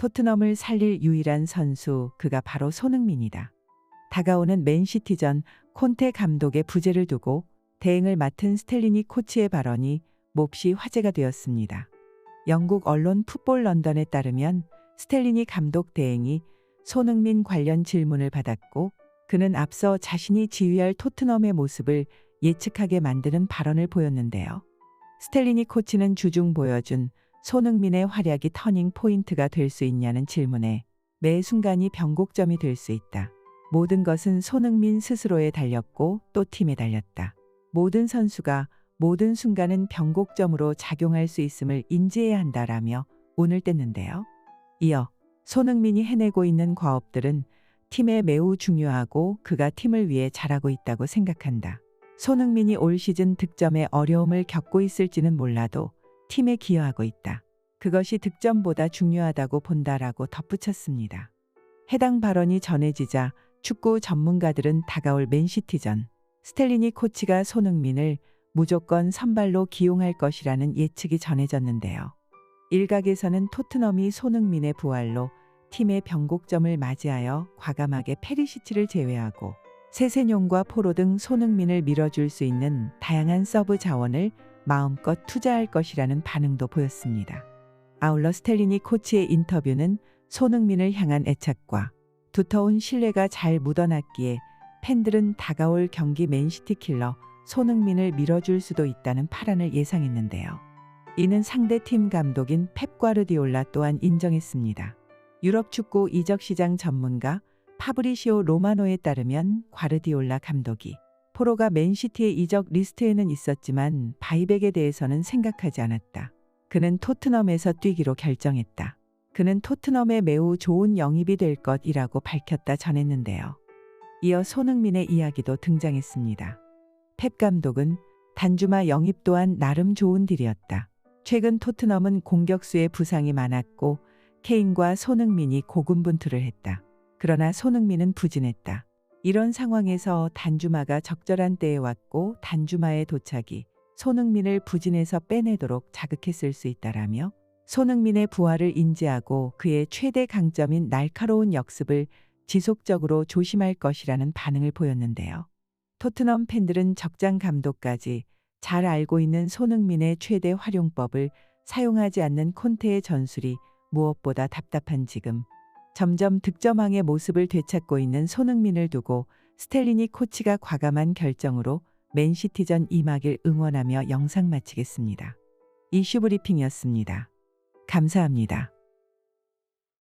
토트넘을 살릴 유일한 선수 그가 바로 손흥민이다. 다가오는 맨시티전 콘테 감독의 부재를 두고 대행을 맡은 스텔리니 코치의 발언이 몹시 화제가 되었습니다. 영국 언론 풋볼 런던에 따르면 스텔리니 감독 대행이 손흥민 관련 질문을 받았고 그는 앞서 자신이 지휘할 토트넘의 모습을 예측하게 만드는 발언을 보였는데요. 스텔리니 코치는 주중 보여준 손흥민의 활약이 터닝 포인트가 될 수 있냐는 질문에 매 순간이 변곡점이 될 수 있다. 모든 것은 손흥민 스스로에 달렸고 또 팀에 달렸다. 모든 선수가 모든 순간은 변곡점으로 작용할 수 있음을 인지해야 한다라며 운을 뗐는데요. 이어 손흥민이 해내고 있는 과업들은 팀에 매우 중요하고 그가 팀을 위해 잘하고 있다고 생각한다. 손흥민이 올 시즌 득점에 어려움을 겪고 있을지는 몰라도 팀에 기여하고 있다. 그것이 득점보다 중요하다고 본다라고 덧붙였습니다. 해당 발언이 전해지자 축구 전문가들은 다가올 맨시티전 스텔리니 코치가 손흥민을 무조건 선발로 기용할 것이라는 예측이 전해졌는데요. 일각에서는 토트넘이 손흥민의 부활로 팀의 변곡점을 맞이하여 과감하게 페리시치를 제외하고 세세뇽과 포로 등 손흥민을 밀어줄 수 있는 다양한 서브 자원을 마음껏 투자할 것이라는 반응도 보였습니다. 아울러 스텔리니 코치의 인터뷰는 손흥민을 향한 애착과 두터운 신뢰가 잘 묻어났기에 팬들은 다가올 경기 맨시티 킬러 손흥민을 밀어줄 수도 있다는 파란을 예상했는데요. 이는 상대 팀 감독인 펩 과르디올라 또한 인정했습니다. 유럽 축구 이적 시장 전문가 파브리시오 로마노에 따르면 과르디올라 감독이 포로가 맨시티의 이적 리스트에는 있었지만 바이백에 대해서는 생각하지 않았다. 그는 토트넘에서 뛰기로 결정했다. 그는 토트넘에 매우 좋은 영입이 될 것이라고 밝혔다 전했는데요. 이어 손흥민의 이야기도 등장했습니다. 펩 감독은 단주마 영입 또한 나름 좋은 딜이었다. 최근 토트넘은 공격수의 부상이 많았고 케인과 손흥민이 고군분투를 했다. 그러나 손흥민은 부진했다. 이런 상황에서 단주마가 적절한 때에 왔고 단주마의 도착이 손흥민을 부진에서 빼내도록 자극했을 수 있다라며 손흥민의 부활을 인지하고 그의 최대 강점인 날카로운 역습을 지속적으로 조심할 것이라는 반응을 보였는데요. 토트넘 팬들은 적장 감독까지 잘 알고 있는 손흥민의 최대 활용법을 사용하지 않는 콘테의 전술이 무엇보다 답답한 지금 점점 득점왕의 모습을 되찾고 있는 손흥민을 두고 스텔리니 코치가 과감한 결정으로 맨시티전 임하길 응원하며 영상 마치겠습니다. 이슈 브리핑이었습니다. 감사합니다.